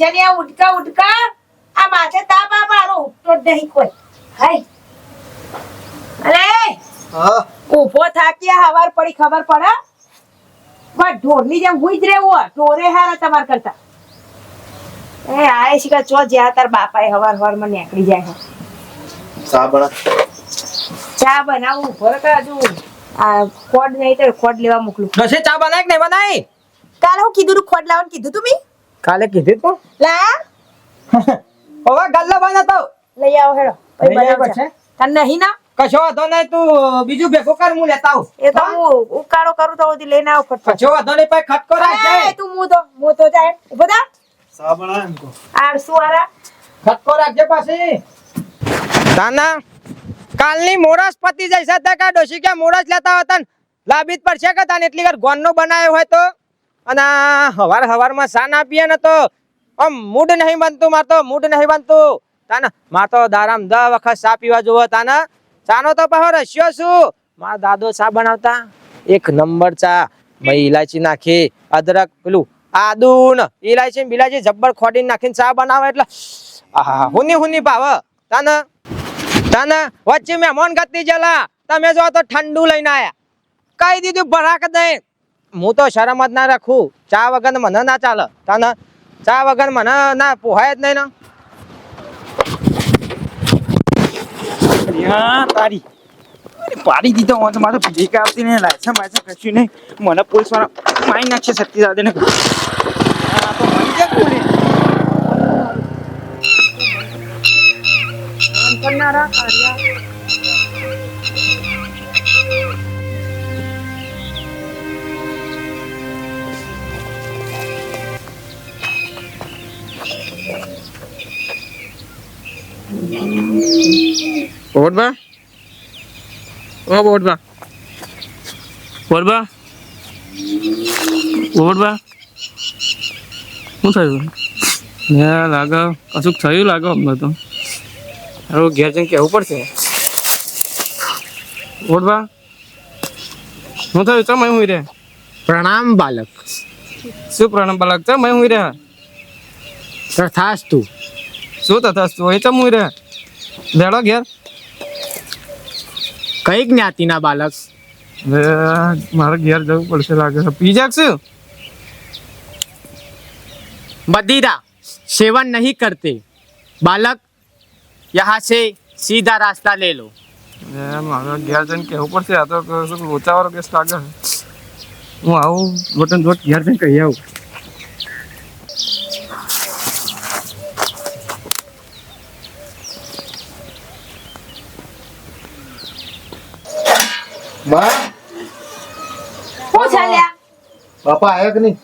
કિશને આ ઉડકા ઉડકા આ માથે તાપ આ મારો ઉઠતો જ નહીં કોઈ. હાય. અલે. ઊભો થાકી થાક્યા હવાર પડી ખબર પડે? બસ ઢોરની જેમ હુઈ જ રહેવું ઢોરે હારા તમાર કરતા. એ આય છે કે ચો જ્યાં તાર બાપાએ હવાર હવારમાં નીકળી જાય ચા બના. ચા બનાવું. હજુ? આ ખોડ નહીં તો ખોડ લેવા મોકલું. ચા બનાય કે નહીં બનાય? કાલે હું કીધું તું ખોડ લાવવાનું કીધું તું મી? કાલે કીધું તું? લા. હવે ગલ્લો બન તો લઈ આવો હેડો. લઈ આવો છે? તન નહીં ના? કશો વાંધો નહીં તું બીજું ભેગું કર હું લેતા આવું. એ તો હું? ઉકાળો કરું તો ઓધી લઈને આવ ફટ કશો વાંધો નહીં પાઈ ખટકો એ, રાખજે. તું મું તો મું તો જાય ઊભો થા. સાબણા એમ કો આર સુવારા. ખટકો રાખજે પાછી. તાના કાલની મોરસ પતી જઈશ તે કા ડોશી કે મોરસ લેતા હતા ને? પર છે કે તાને? એટલી વાર ગોનનો બનાવ્યો હોય તો? અને હવાર હવારમાં ના પીએ ને તો મૂડ નહીં બનતું, માર તો મૂડ નહીં બનતું. તાના, માર તો દારામ દ વખત સા પીવા જુઓ તાના. ચાનો તો પાછો રસ્યો શું મારા દાદો ચા બનાવતા? એક નંબર ચા. મેં ઇલાયચી નાખી, અદરક, પેલું આદુ ને ઇલાયચી બિલાયચી જબ્બર ખોડીને નાખીને ચા બનાવે એટલે આહા, હુની હુની ભાવ. તાને તાને, વચ્ચે મહેમાન ગતિ જલા. તમે જો તો ઠંડુ લઈને આયા. કઈ દીધું ભરાક દે હું તો શરમ જ ના રાખું. ચા વગર મને ના ચાલે. તને ચા વગર મને ના પોહાય જ નહીં ને. તારી. પાડી દીધો હું તો. મારે ભીખ આવતી નહીં. લાયસન્સ બાયસન્સ કશું નહીં. મને પોલીસવાળા મારી નાખશે સત્તી દાદા ને કરનારા તો મરી ઓ કોને બા ઓ બા બોડબા બા શું થયું? ને લાગે કશુંક થયું લાગે અમને તો. હવે ઘેર જઈને કહેવું પડશે? બોડબા શું થયું? ચમ હું રે પ્રણામ બાલક. શું પ્રણામ બાલક? ચમ હું રે તથાસ્તુ. શું તથા શું એ ચમ હું રે બેડો ઘેર. કઈ જ્ઞાતિના બાલક? મારે ઘેર જવું પડશે લાગે છે. પી જાગશું? બદીરા સેવન નહીં કરતે. બાલક યહાં છે સીધા રાસ્તા લે. લો મારે ઘેર જઈને કહેવું પડશે. આ તો લોચાવાળો કેસ લાગે હું આવું જોટન જોટ ઘેર જઈને કહી આવું. માં હું ચાલ્યા બાપા આયા કે નહીં?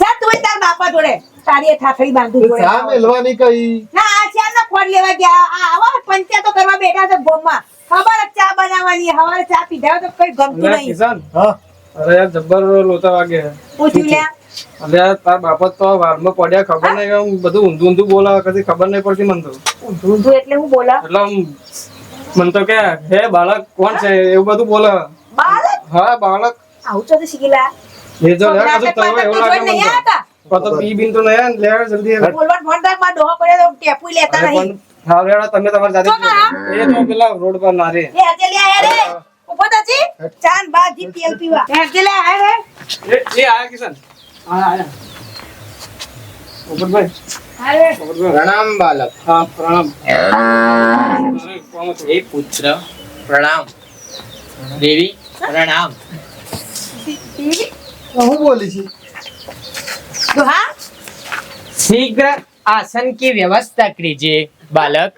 જા તું તાર બાપા જોડે. તારી એ બાંધી જોડે. ચા મેલવાની કઈ? ના આ ચાર ના ખોડ લેવા ગયા. આ આવા પંચાયતો કરવા બેઠા છે ગોમમાં ખબર ચા બનાવવાની હવારે ચા પીધા તો કઈ ગમતું નહીં. કિશન. હા. અરે યાર જબ્બર લોતા વાગે. પૂછ્યું લ્યા? અરે તાર બાપા તો વારમાં પડ્યા ખબર નહીં આમ બધું ઊંધું ઊંધું બોલા કદી ખબર નહીં પડતી મને તો. ઊંધું ઊંધું એટલે હું બોલા એટલે મને તો કે હે બાળક કોણ છે? એવું બધું બોલે હા બાળક. આવું તો શીખેલા. એ જો લેર તો તમે એવું લાગે મને. તો પી બિન તો લેર લેર પ્રણામ બાલક. હા પ્રણામ. પુત્ર પ્રણામ. દેવી. हे पुत्र प्रणाम देवी प्रणाम હું બોલી છે ડોહા शीघ्र आसन की व्यवस्था कीजिए बालक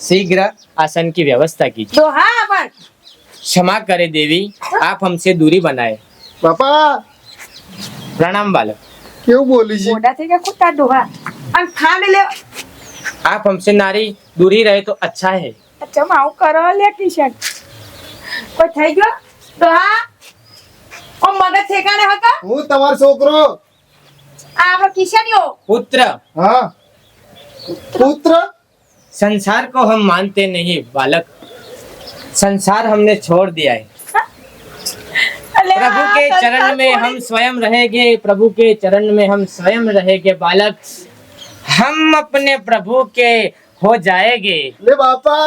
शीघ्र आसन की व्यवस्था कीजिए ડોહા પણ क्षमा करे देवी आप हमसे दूरी बनाए બાપા प्रणाम बालक કેવું બોલી છે મોડા થઈ ગયા ખોટા ડોહા અને ખાંડ લે आप हमसे नारी दूरी रहे तो अच्छा है અચ્છા આવું કરો લે કિશન કોઈ થઈ ગયો ડોહા ઓ મગજ ઠેકાણે હતા હું તમારો છોકરો આ આપણો કિશનયો पुत्र હા પુત્ર संसार को हम मानते नहीं बालक संसार हमने छोड़ दिया है અલે प्रभु આ के સંસાર चरण में हम છોડી- स्वयं रहेंगे प्रभु के चरण में हम स्वयं रहेंगे बालक हम अपने प्रभु के हो जाएंगे લે બાપા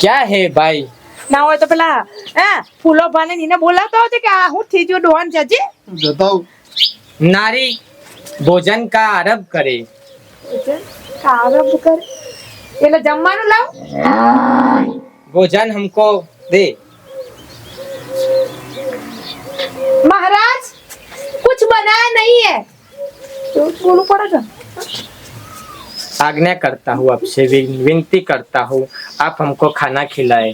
क्या है भाई ના હોય તો પેલા હે ફૂલો ભાને નીને બોલાવતો હતો કે આ હું થઈ ગયો ડોહન જજે જતા હું नारी भोजन का आरंभ करे કારબ કર એટલે જમવાનું લાવ भोजन हमको दे महाराज कुछ बनाया नहीं है तो बोलू पड़ेगा आज्ञा करता हूँ आपसे विन- विनती करता हूँ आप हमको खाना खिलाए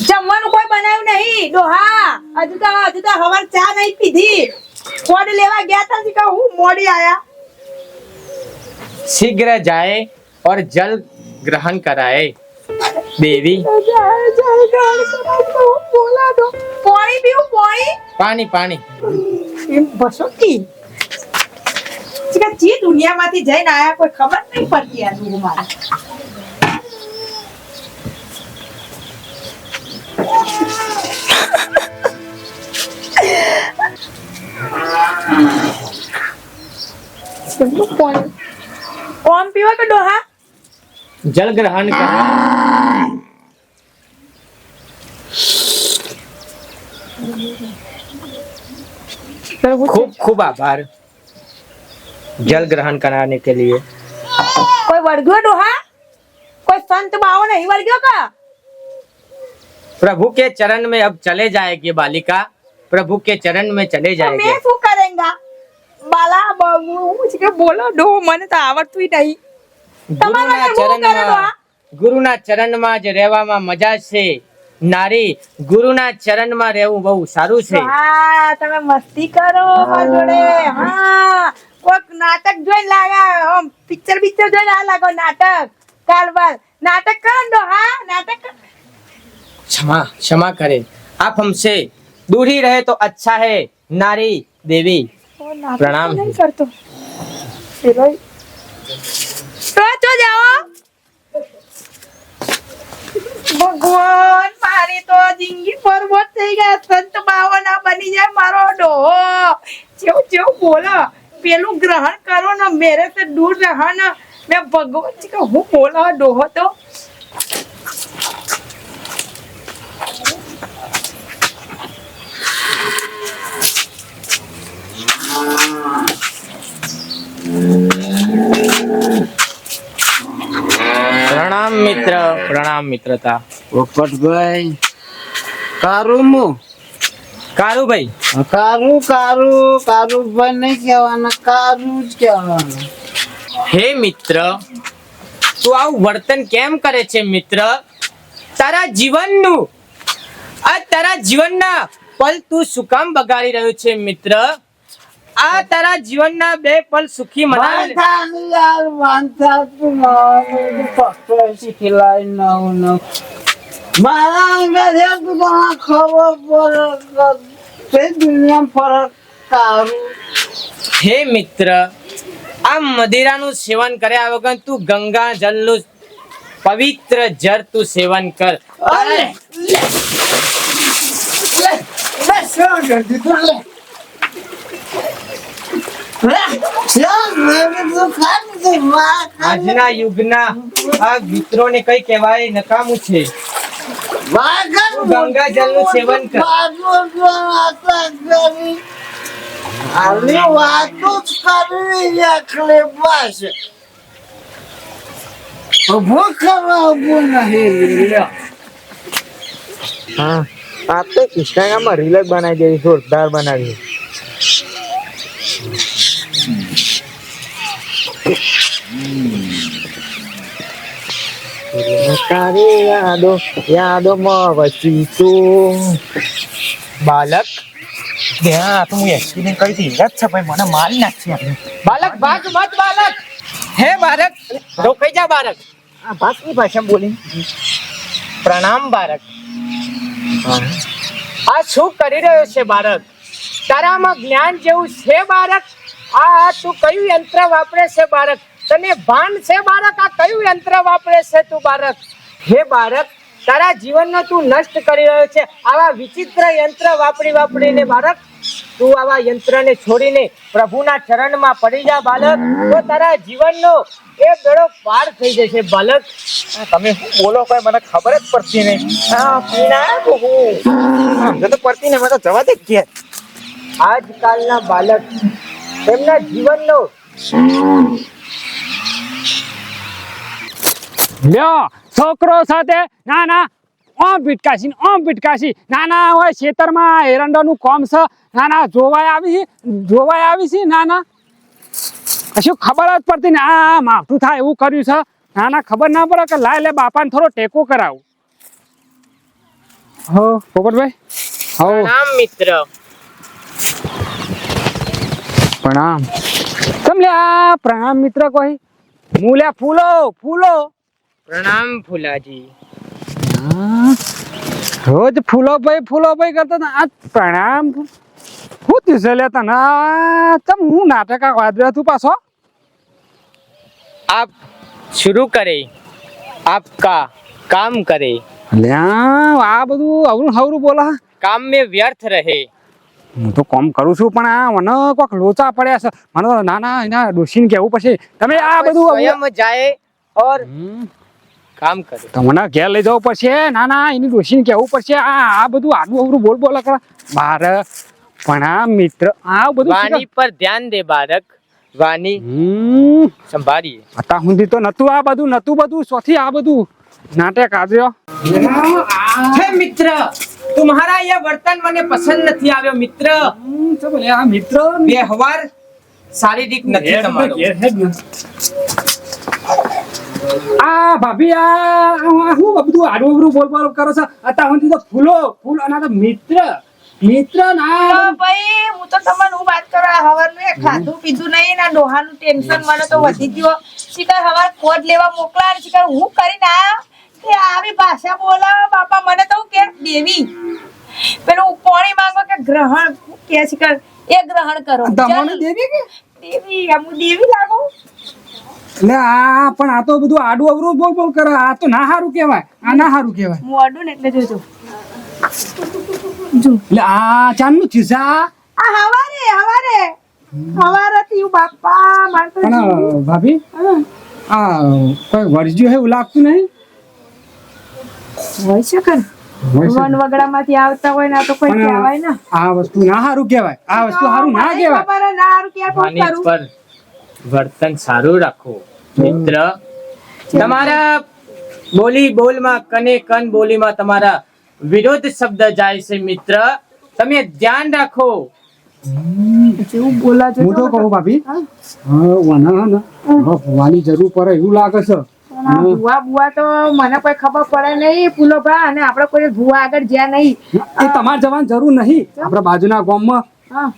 જમવાનું કોઈ બનાવ્યું નહીં ડોહા હજુ તો હજુ તો હવાર ચા નહીં પીધી કોડ લેવા ગયા તા કે હું મોડી આયા शीघ्र जाए और जल ग्रहण कराए देवी બોલા દો પાણી પીવું પાણી पानी पानी એમ બસો કી કે જી દુનિયામાંથી જઈને આયા કોઈ ખબર નહીં પડતી આ દુઃખ કોમ પીવા કે ડોહા जल ग्रहण कराए खूब खूब आभार जल ग्रहण कराने के लिए કોઈ વળગ્યો ડોહા કોઈ સંત બાવો નહીં વળગ્યો કા प्रभु के चरण में अब चले जाएगी बालिका प्रभु के चरण में चले તો जाएंगे મેં શું કરેંગા બાલા બાબુ હું છે કે બોલો ડો મને તો આવડતું નહીં તમારા ગુરુના માટે હું કરે તો આ? ચરણમાં ગુરુના ચરણમાં જ રહેવામાં મજા છે નારી ગુરુના ચરણમાં રહેવું બહુ સારું છે હા તમે મસ્તી કરો મારા જોડે હા કોઈક નાટક જોઈને લાગા પિક્ચર પિક્ચર જોઈને આ લાગો નાટક કારબાર નાટક કરો ને ડોહા નાટક કરો. क्षमा क्षमा करे आप हमसे दूर ही रहे तो अच्छा है नारी देवी ઓ, નાટક પ્રણામ. તો નહીં કરતો પેલો તો જો જાઓ ભગવાન મારી તો જિંદગી પરવત થઈ ગયા સંત બાવાના બની જાય મારો ડોહો જેવું જેવું બોલો પેલું ગ્રહણ કરો ને મેરે से दूर रहा ना मैं भगवान जी का हूँ बोला डोहो પ્રણામ મિત્ર પ્રણામ મિત્રતા. પોપટભાઈ કારું મુ કારુભાઈ કારું કારું કારુભાઈ નહીં કહેવાના કારું જ કહેવાના. હે મિત્ર તું આવું વર્તન કેમ કરે છે મિત્ર? તારા જીવનનું આ તારા જીવનના પલ તું શું કામ બગાડી રહ્યો છે મિત્ર? આ તારા જીવનના બે પલ સુખી મનાવી લે. વાંધા નહીં યાર વાંધા તું મારું પકડાય શીખેલાય નવ નવ મારા અંગત હે તું તને ખબર પડે તે દુનિયા ફરક કારું હે મિત્ર આ મદિરાનું સેવન કર્યા વગર તું ગંગા જલનું પવિત્ર જળ તું સેવન કર અરે લે લે દીધું લે લે શું મેં તું ખાધી તું માં ખાધી આજના યુગના આ મિત્રોને કઈ કહેવાય નકામું છે. વાગર તું ગંગા જળનું સેવન કર. આની વાતો કરવી એકલે બસ. ઉભું કરવા નહીં. હા આ તો ઇન્સ્ટાગ્રામમાં રીલ જ બનાવી દેવી જોરદાર બનાવી. તારી યાદો યાદોમાં વસી તું બાલક ત્યાં તો હું એક્સપિરિયન્સ કરી હતી યાદ છે ભાઈ મને મારી નાખશે આપણે બાલક ભાગ મત બાલક હે બાળક રોકાઈ જા બાળક આ ભાષની ભાષા બોલી પ્રણામ બાળક આ શું કરી રહ્યો છે બાળક? તારામાં જ્ઞાન જેવું છે બાળક? આ તું કયું યંત્ર વાપરે છે બાળક? તને ભાન છે બાળક? આ કયું યંત્ર વાપરે છે તું બાળક? હે બાળક તારા જીવનનો તું નષ્ટ કરી રહ્યો છે. આવા વિચિત્ર યંત્ર વાપરી વાપરીને બાળક તું આવા યંત્રને છોડીને પ્રભુના ચરણમાં પડી જા બાળક. તો તારા જીવનનો એ બેડો પાર થઈ જશે બાળક. તમે શું બોલો કોઈ? મને ખબર જ પડતી નહીં. હા પીણા હું તો પડતી નહીં મને જવા દે કે આજકાલના બાળક તેમના જીવનનો લ્યો છોકરો સાથે ના ના ઓમ પીટકાશી ઓમ પીટકાશી ના ના હોય ખેતરમાં એરંડાનું કોમ છે. ના ના જોવાય આવી જોવાય આવી છે ના ના કશું ખબર જ પડતી ને આ આ માવઠું થાય એવું કર્યું છે. ના ના ખબર ના પડે કે લાય લે બાપાને થોડો ટેકો કરાવું. હો પોપટભાઈ? હો. પ્રણામ મિત્ર. પ્રણામ. તમને આ પ્રણામ મિત્ર કોઈ. મૂલ્યા ફૂલો ફૂલો. પ્રણામ ફૂલાજી. રોજ ફૂલો ભાઈ ફૂલો ભાઈ કરતા હતા. આ પ્રણામ શું થયું છે લે તને તમ હું નાટક વાદર્યો તું પાછો? આપ શરૂ કરે આપકા કામ કરે. લ્યા આ બધું અવરું હવરું બોલા કામ મેં વ્યર્થ રહે. હું તો કોમ કરું છું પણ આ મને કોક લોચા પડ્યા છે. મને તો ના ના એના ડોશીને કહેવું પડશે. તમે આ બધું સ્વયં જાય ઓર કામ કરે. તમને ઘેર લઈ જવું પડશે. ના ના એની ડોશીને કહેવું પડશે. આ આ બધું આડું અવરું બોલ બોલ કરે બાર પણ આ મિત્ર આ બધું વાણી પર ધ્યાન દે બાળક. વાની સંભાળી હતા હુંદી તો નતું આ બધું નતું બધું. સોથી આ બધું. નાટક આજો છે મિત્ર. તમારા એ વર્તન મને પસંદ નથી આવ્યો મિત્ર. આ મિત્ર વ્યવહાર શારીરિક નથી તમારો. આ ભાભી આ હું બધું આડું અવરું બોલ કરો છો? અત્યાર સુધી તો ફૂલો ફૂલ અને તો મિત્ર. મિત્ર ના ભાઈ હું તો તમને હું વાત કરો કરવા હવારનું ખાધું પીધું નહીં ના ડોહાનું ટેન્શન મને તો વધી ગયો. શિકાર હવાર કોડ લેવા મોકલા શિકાર હું કરીને આયા કે આવી ભાષા બોલાવે બાપા મને તો કે દેવી? પેલું પાણી માંગો કે ગ્રહણ કે શિકાર એ ગ્રહણ કરો. તમને દેવી કે? દેવી આમ દેવી લાગો. એટલે આ પણ આ તો બધું આડું અવરું બોલ બોલ કરે. આ તો ના હારું કહેવાય. આ ના હારું કહેવાય. હું અડું ને એટલે જોજો. એટલે આ ચાંદનું થયું છે આ? હવારે હવારે. બાપા મારતો પણ ભાભી આ કોઈ વર્જ્યું હે એવું લાગતું નહીં? હોય છે કે. વન વગડામાંથી આવતા હોય ને તો કોઈ કહેવાય ને. આ વસ્તુ ના સારું કહેવાય. આ વસ્તુ સારું ના કહેવાય. ખબર ના હારું ક્યાં કોણ પર વર્તન સારું રાખો મિત્ર તમારા બોલી બોલમાં કને કન બોલીમાં તમારા વિરોધ શબ્દ જાય છે મિત્ર. તમે ધ્યાન રાખો. જેવું બોલા હું તો કહું ભાભી હા. વના હે. ને હવે ભવાની જરૂર પડે એવું લાગે છે. ભુવા ભુવા તો મને કોઈ ખબર પડે નહીં ફૂલો અને આપણે કોઈ ભુવા આગળ જ્યાં નહીં. એ તમારે જવાની જરૂર નહીં. આપણા બાજુના ગામમાં હા.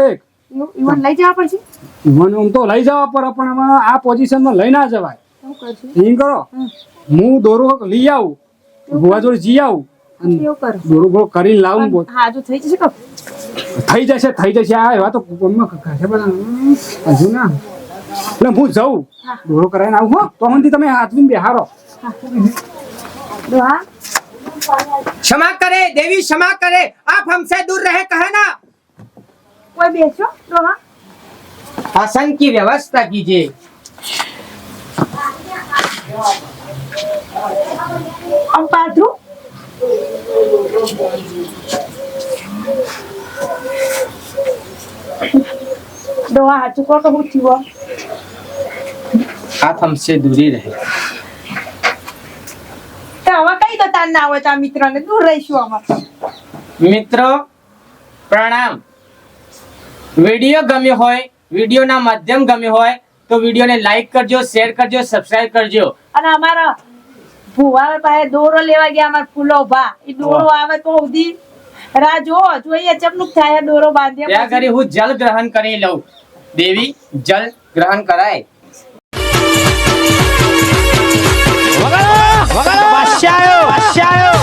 એક. ઈવન- ઈવન લઈ જવા પડશે? મને આમ તો લઈ જવા પડે પણ આ પોઝિશનમાં લઈ ના જવાય. એમ કરો. હું દોરો લઈ આવું. ભુવા જોડે જી આવું. દોરો કરીને લાવું બોલ હાજુ થઈ જશે થઈ જશે થઈ જશે. આ એવા તો હજુ ના. એટલે હું જઉં. ડોળો કરાવીને આવું હો. તો મને તમે હાથવીને બેહારો ક્ષમા કરે દેવી ક્ષમા કરે. આપ હમસે દૂર રહે કહે ના. કોઈ બેસો ડોહા આસન કી વ્યવસ્થા કીજે. અમ પાથરું. હાચું કહો હું થયું आप हमसे दूरी रहे તો હવે કઈ તો તાર ના હોય તો આ મિત્રને દૂર રહીશું અમે મિત્રો પ્રણામ વિડીયો ગમ્યો હોય વિડીયોના માધ્યમ ગમ્યો હોય તો વિડીયોને લાઈક કરજો શેર કરજો સબસ્ક્રાઇબ કરજો અને અમારા ભુવા પાસે દોરો લેવા ગયા અમારા ફૂલો ભા એ દોરો આવે તો સુધી રાહ જોવો જોઈએ ચમનુક થાય દોરો બાંધ્યા ત્યાં પછી. કરી હું જલ ગ્રહણ કરી લઉં દેવી જલ ગ્રહણ કરાય બાદશાહ આવ્યો, બાદશાહ આવ્યો.